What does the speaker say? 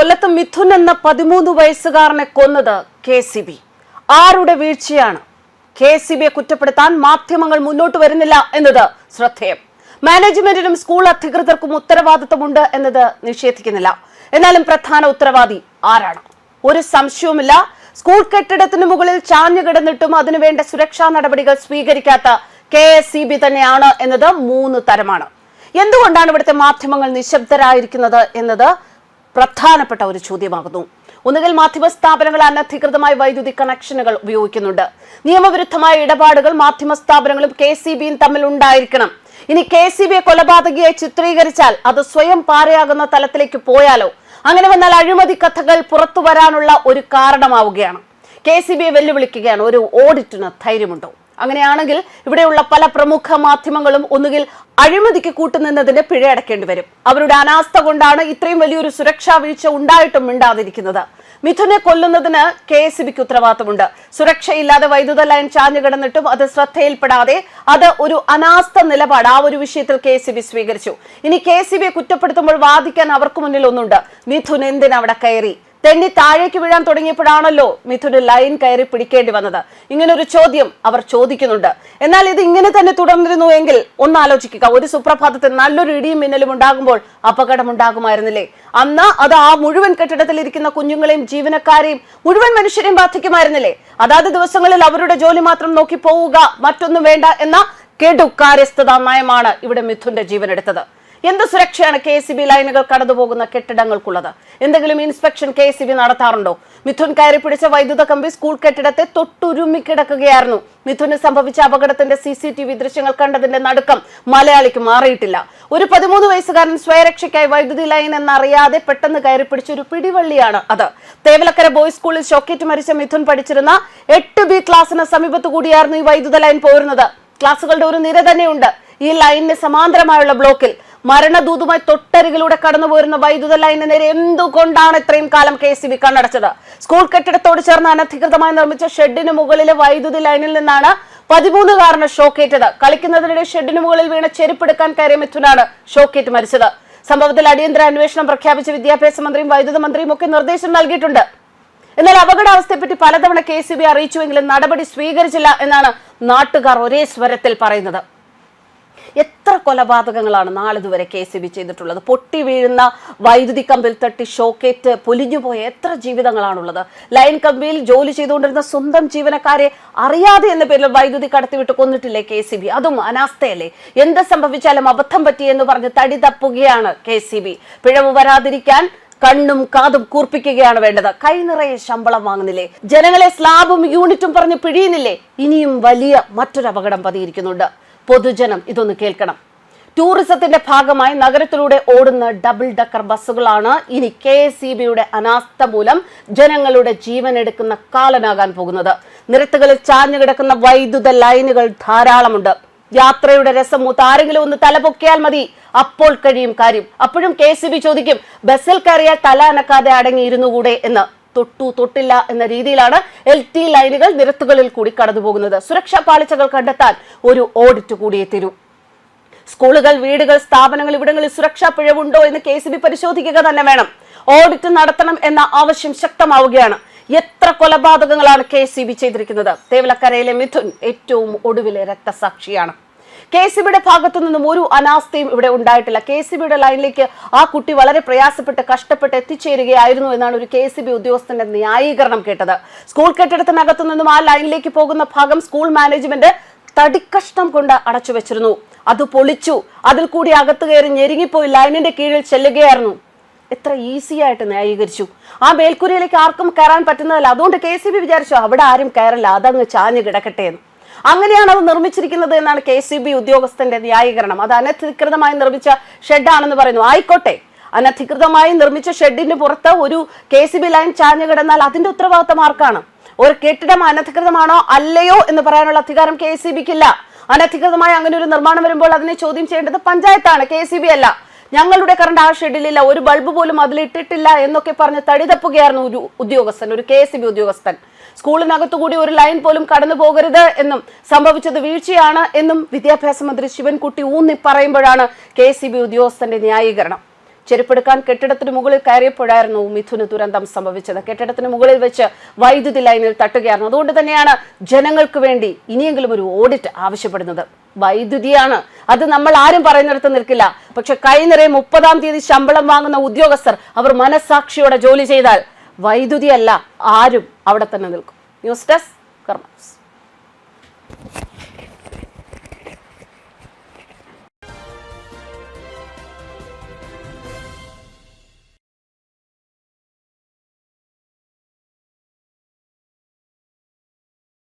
കൊല്ലത്ത് മിഥുൻ എന്ന പതിമൂന്ന് വയസ്സുകാരനെ കൊന്നത് കെ സി ബി. ആരുടെ വീഴ്ചയാണ്? കെ സി ബിയെ കുറ്റപ്പെടുത്താൻ മാധ്യമങ്ങൾ മുന്നോട്ട് വരുന്നില്ല എന്നത് ശ്രദ്ധേയം. മാനേജ്മെന്റിനും സ്കൂൾ അധികൃതർക്കും ഉത്തരവാദിത്തമുണ്ട് എന്നത് നിഷേധിക്കുന്നില്ല. എന്നാലും പ്രധാന ഉത്തരവാദി ആരാണ്? ഒരു സംശയവുമില്ല. സ്കൂൾ കെട്ടിടത്തിന് മുകളിൽ ചാഞ്ഞു കിടന്നിട്ടും അതിനുവേണ്ട സുരക്ഷാ നടപടികൾ സ്വീകരിക്കാത്ത കെ എസ് സി ബി തന്നെയാണ് എന്നത് മൂന്ന് തരമാണ്. എന്തുകൊണ്ടാണ് ഇവിടുത്തെ മാധ്യമങ്ങൾ നിശബ്ദരായിരിക്കുന്നത് എന്നത് പ്രധാനപ്പെട്ട ഒരു ചോദ്യമാകുന്നു. ഒന്നുകിൽ മാധ്യമ സ്ഥാപനങ്ങൾ അനധികൃതമായ വൈദ്യുതി കണക്ഷനുകൾ ഉപയോഗിക്കുന്നുണ്ട്. നിയമവിരുദ്ധമായ ഇടപാടുകൾ മാധ്യമ സ്ഥാപനങ്ങളും കെ സി ബിയും തമ്മിൽ ഉണ്ടായിരിക്കണം. ഇനി കെ സി ബിയെ കൊലപാതകയായി ചിത്രീകരിച്ചാൽ അത് സ്വയം പാരയാകുന്ന തലത്തിലേക്ക് പോയാലോ? അങ്ങനെ വന്നാൽ അഴിമതി കഥകൾ പുറത്തു വരാനുള്ള ഒരു കാരണമാവുകയാണ്. K C ബിയെ വെല്ലുവിളിക്കുകയാണ്. ഒരു ഓഡിറ്റിന് ധൈര്യമുണ്ടോ? അങ്ങനെയാണെങ്കിൽ ഇവിടെയുള്ള പല പ്രമുഖ മാധ്യമങ്ങളും ഒന്നുകിൽ അഴിമതിക്ക് കൂട്ടുനിന്നതിന് പിഴ അടക്കേണ്ടി വരും. അവരുടെ അനാസ്ഥ കൊണ്ടാണ് ഇത്രയും വലിയൊരു സുരക്ഷാ വീഴ്ച ഉണ്ടായിട്ടും മിണ്ടാതിരിക്കുന്നത്. മിഥുനെ കൊല്ലുന്നതിന് കെ എസ് ബിക്ക് ഉത്തരവാദിത്തമുണ്ട്. സുരക്ഷയില്ലാതെ വൈദ്യുത ലൈൻ ചാഞ്ഞു കിടന്നിട്ടും അത് ശ്രദ്ധയിൽപ്പെടാതെ അത് ഒരു അനാസ്ഥ നിലപാട് ആ ഒരു വിഷയത്തിൽ കെ സി ബി സ്വീകരിച്ചു. ഇനി കെ സി ബിയെ കുറ്റപ്പെടുത്തുമ്പോൾ വാദിക്കാൻ അവർക്ക് മുന്നിൽ ഒന്നുണ്ട്. മിഥുൻ എന്തിനവിടെ കയറി? തെന്നി താഴേക്ക് വീഴാൻ തുടങ്ങിയപ്പോഴാണല്ലോ മിഥുന് ലൈൻ കയറി പിടിക്കേണ്ടി വന്നത്. ഇങ്ങനെ ഒരു ചോദ്യം അവർ ചോദിക്കുന്നുണ്ട്. എന്നാൽ ഇത് ഇങ്ങനെ തന്നെ തുടർന്നിരുന്നു എങ്കിൽ ഒന്ന് ആലോചിക്കുക ഒരു സുപ്രഭാതത്തിൽ നല്ലൊരു ഇടിയും മിന്നലും ഉണ്ടാകുമ്പോൾ അപകടം ഉണ്ടാകുമായിരുന്നില്ലേ അന്ന് അത് ആ മുഴുവൻ കെട്ടിടത്തിൽ ഇരിക്കുന്ന കുഞ്ഞുങ്ങളെയും ജീവനക്കാരെയും മുഴുവൻ മനുഷ്യരെയും ബാധിക്കുമായിരുന്നില്ലേ? അതാത് ദിവസങ്ങളിൽ അവരുടെ ജോലി മാത്രം നോക്കി പോവുക മറ്റൊന്നും വേണ്ട എന്ന കെടുക്കാര്യസ്ഥത നയമാണ് ഇവിടെ മിഥുന്റെ ജീവനെടുത്തത്. എന്ത് സുരക്ഷയാണ് കെ സി ബി ലൈനുകൾ കടന്നുപോകുന്ന കെട്ടിടങ്ങൾക്കുള്ളത്? എന്തെങ്കിലും ഇൻസ്പെക്ഷൻ കെ സി ബി നടത്താറുണ്ടോ? മിഥുൻ കയറി പിടിച്ച വൈദ്യുത കമ്പി സ്കൂൾ കെട്ടിടത്തെ തൊട്ടുരുമ്മി കിടക്കുകയായിരുന്നു. മിഥുന് സംഭവിച്ച അപകടത്തിന്റെ സി സി ടി വി ദൃശ്യങ്ങൾ കണ്ടതിന്റെ നടുക്കം മലയാളിക്ക് മാറിയിട്ടില്ല. ഒരു പതിമൂന്ന് വയസ്സുകാരൻ സ്വയരക്ഷയ്ക്കായി വൈദ്യുതി ലൈൻ എന്നറിയാതെ പെട്ടെന്ന് കയറി പിടിച്ച ഒരു പിടിവള്ളിയാണ് അത്. തേവലക്കര ബോയ്സ് സ്കൂളിൽ ഷോക്കേറ്റ് മരിച്ച മിഥുൻ പഠിച്ചിരുന്ന എട്ട് ബി ക്ലാസ്സിന് സമീപത്ത് കൂടിയായിരുന്നു ഈ വൈദ്യുത ലൈൻ പോരുന്നത്. ക്ലാസുകളുടെ ഒരു നിര തന്നെയുണ്ട്. ഈ ലൈനിന് സമാന്തരമായുള്ള ബ്ലോക്കിൽ മരണദൂതുമായി തൊട്ടരികിലൂടെ കടന്നു പോരുന്ന വൈദ്യുത ലൈനിന് നേരെ എന്തുകൊണ്ടാണ് ഇത്രയും കാലം കെ സി ബി കണ്ണടച്ചത്? സ്കൂൾ കെട്ടിടത്തോട് ചേർന്ന് അനധികൃതമായി നിർമ്മിച്ച ഷെഡിന് മുകളിലെ വൈദ്യുതി ലൈനിൽ നിന്നാണ് പതിമൂന്നുകാരന് ഷോക്കേറ്റത്. കളിക്കുന്നതിനിടെ ഷെഡിന് മുകളിൽ വീണ ചെരുപ്പെടുക്കാൻ കയറിയ മിഥുനാണ് ഷോക്കേറ്റ് മരിച്ചത്. സംഭവത്തിൽ അടിയന്തര അന്വേഷണം പ്രഖ്യാപിച്ച വിദ്യാഭ്യാസ മന്ത്രിയും വൈദ്യുത മന്ത്രിയും ഒക്കെ നിർദ്ദേശം നൽകിയിട്ടുണ്ട്. എന്നാൽ അപകടാവസ്ഥയെപ്പറ്റി പലതവണ കെ സി ബി അറിയിച്ചുവെങ്കിലും നടപടി സ്വീകരിച്ചില്ല എന്നാണ് നാട്ടുകാർ ഒരേ സ്വരത്തിൽ പറയുന്നത്. എത്ര കൊലപാതകങ്ങളാണ് നാളിതുവരെ കെ സി ബി ചെയ്തിട്ടുള്ളത്? പൊട്ടി വീഴുന്ന വൈദ്യുതി കമ്പിൽ തട്ടി ഷോക്കേറ്റ് പൊലിഞ്ഞുപോയ എത്ര ജീവിതങ്ങളാണുള്ളത്? ലൈൻ കമ്പിയിൽ ജോലി ചെയ്തുകൊണ്ടിരുന്ന സ്വന്തം ജീവനക്കാരെ അറിയാതെ എന്ന പേരിൽ വൈദ്യുതി കടത്തിവിട്ട് കൊന്നിട്ടില്ലേ കെ സി ബി? അതും അനാസ്ഥയല്ലേ? എന്ത് സംഭവിച്ചാലും അബദ്ധം പറ്റിയെന്ന് പറഞ്ഞ് തടി തപ്പുകയാണ് കെ സി ബി. പിഴവ് വരാതിരിക്കാൻ കണ്ണും കാതും കൂർപ്പിക്കുകയാണ് വേണ്ടത്. കൈ നിറയെ ശമ്പളം വാങ്ങുന്നില്ലേ? ജനങ്ങളെ സ്ലാബും യൂണിറ്റും പറഞ്ഞ് പിഴിയുന്നില്ലേ? ഇനിയും വലിയ മറ്റൊരു അപകടം പതിയിരിക്കുന്നുണ്ട്. പൊതുജനം ഇതൊന്ന് കേൾക്കണം. ടൂറിസത്തിന്റെ ഭാഗമായി നഗരത്തിലൂടെ ഓടുന്ന ഡബിൾ ഡക്കർ ബസ്സുകളാണ് ഇനി കെ എസ് ഇ ബിയുടെ അനാസ്ഥ മൂലം ജനങ്ങളുടെ ജീവൻ എടുക്കുന്ന കാലനാകാൻ പോകുന്നത്. നിരത്തുകളിൽ ചാഞ്ഞു കിടക്കുന്ന വൈദ്യുത ലൈനുകൾ ധാരാളമുണ്ട്. യാത്രയുടെ രസം മൂത്ത് ആരെങ്കിലും ഒന്ന് തലപൊക്കിയാൽ മതി. അപ്പോൾ കഴിയും കാര്യം. അപ്പോഴും കെ ചോദിക്കും ബസ്സിൽ കയറിയാൽ തല അനക്കാതെ അടങ്ങിയിരുന്നുകൂടെ? എന്ന്. തൊട്ടു തൊട്ടില്ല എന്ന രീതിയിലാണ് എൽ ടി ലൈനുകൾ നിരത്തുകളിൽ കൂടി കടന്നുപോകുന്നത്. സുരക്ഷാ പാളിച്ചകൾ കണ്ടെത്താൻ ഒരു ഓഡിറ്റ് കൂടിയേ തരൂ സ്കൂളുകൾ വീടുകൾ സ്ഥാപനങ്ങൾ ഇവിടങ്ങളിൽ സുരക്ഷാ പിഴവുണ്ടോ എന്ന് കെ പരിശോധിക്കുക തന്നെ വേണം. ഓഡിറ്റ് നടത്തണം എന്ന ആവശ്യം ശക്തമാവുകയാണ്. എത്ര കൊലപാതകങ്ങളാണ് കെ ചെയ്തിരിക്കുന്നത്? തേവലക്കരയിലെ മിഥുൻ ഏറ്റവും ഒടുവിലെ രക്തസാക്ഷിയാണ്. കെ സി ബിയുടെ ഭാഗത്തു നിന്നും ഒരു അനാസ്ഥയും ഇവിടെ ഉണ്ടായിട്ടില്ല. കെ സി ബിയുടെ ലൈനിലേക്ക് ആ കുട്ടി വളരെ പ്രയാസപ്പെട്ട് കഷ്ടപ്പെട്ട് എത്തിച്ചേരുകയായിരുന്നു എന്നാണ് ഒരു കെ സി ബി ഉദ്യോഗസ്ഥന്റെ ന്യായീകരണം കേട്ടത്. സ്കൂൾ കെട്ടിടത്തിനകത്തു നിന്നും ആ ലൈനിലേക്ക് പോകുന്ന ഭാഗം സ്കൂൾ മാനേജ്മെന്റ് തടിക്കഷ്ടം കൊണ്ട് അടച്ചു വെച്ചിരുന്നു അത് പൊളിച്ചു. അതിൽ കൂടി അകത്ത് കയറി ഞെരുങ്ങിപ്പോയി ലൈനിന്റെ കീഴിൽ ചെല്ലുകയായിരുന്നു. എത്ര ഈസി ആയിട്ട് ന്യായീകരിച്ചു. ആ മേൽക്കൂരയിലേക്ക് ആർക്കും കയറാൻ പറ്റുന്നതല്ല. അതുകൊണ്ട് കെ സി ബി വിചാരിച്ചു അവിടെ ആരും കയറില്ല. അതങ്ങ് ചാഞ്ഞു കിടക്കട്ടെ എന്ന്. അങ്ങനെയാണ് അത് നിർമ്മിച്ചിരിക്കുന്നത് എന്നാണ് കെ സി ബി ഉദ്യോഗസ്ഥന്റെ ന്യായീകരണം. അത് അനധികൃതമായി നിർമ്മിച്ച ഷെഡാണെന്ന് പറയുന്നു. ആയിക്കോട്ടെ. അനധികൃതമായി നിർമ്മിച്ച ഷെഡിന് പുറത്ത് ഒരു കെ സി ബി ലൈൻ ചാഞ്ഞു കിടന്നാൽ അതിന്റെ ഉത്തരവാദിത്തം ആർക്കാണ്? ഒരു കെട്ടിടം അനധികൃതമാണോ അല്ലയോ എന്ന് പറയാനുള്ള അധികാരം കെ സി ബിക്കില്ല. അനധികൃതമായി അങ്ങനെ ഒരു നിർമ്മാണം വരുമ്പോൾ അതിനെ ചോദ്യം ചെയ്യേണ്ടത് പഞ്ചായത്താണ്. കെ സി ബി അല്ല. ഞങ്ങളുടെ കറണ്ട് ആ ഷെഡിലില്ല ഒരു ബൾബ് പോലും അതിൽ ഇട്ടിട്ടില്ല എന്നൊക്കെ പറഞ്ഞ് തടിതപ്പുകയായിരുന്നു ഒരു ഉദ്യോഗസ്ഥൻ ഒരു കെ എസ് ഉദ്യോഗസ്ഥൻ. സ്കൂളിനകത്തുകൂടി ഒരു ലൈൻ പോലും കടന്നു പോകരുത് എന്നും സംഭവിച്ചത് വീഴ്ചയാണ് എന്നും വിദ്യാഭ്യാസ മന്ത്രി ശിവൻകുട്ടി ഊന്നി പറയുമ്പോഴാണ് കെ സി ബി ഉദ്യോഗസ്ഥന്റെ ന്യായീകരണം. ചെരുപ്പെടുക്കാൻ കെട്ടിടത്തിന് മുകളിൽ കയറിയപ്പോഴായിരുന്നു മിഥുന ദുരന്തം സംഭവിച്ചത്. കെട്ടിടത്തിന് മുകളിൽ വെച്ച് വൈദ്യുതി ലൈനിൽ തട്ടുകയായിരുന്നു. അതുകൊണ്ട് തന്നെയാണ് ജനങ്ങൾക്ക് വേണ്ടി ഇനിയെങ്കിലും ഒരു ഓഡിറ്റ് ആവശ്യപ്പെടുന്നത്. വൈദ്യുതിയാണ്. അത് നമ്മൾ ആരും പറയുന്നിടത്ത് നിൽക്കില്ല. പക്ഷെ കൈ നിറയെ മുപ്പതാം തീയതി ശമ്പളം വാങ്ങുന്ന ഉദ്യോഗസ്ഥർ അവർ മനസാക്ഷിയോടെ ജോലി ചെയ്താൽ വൈദ്യുതിയല്ല ആരും അവിടെ തന്നെ നിൽക്കും. ന്യൂസ് ഡെസ്ക് കർമ്മ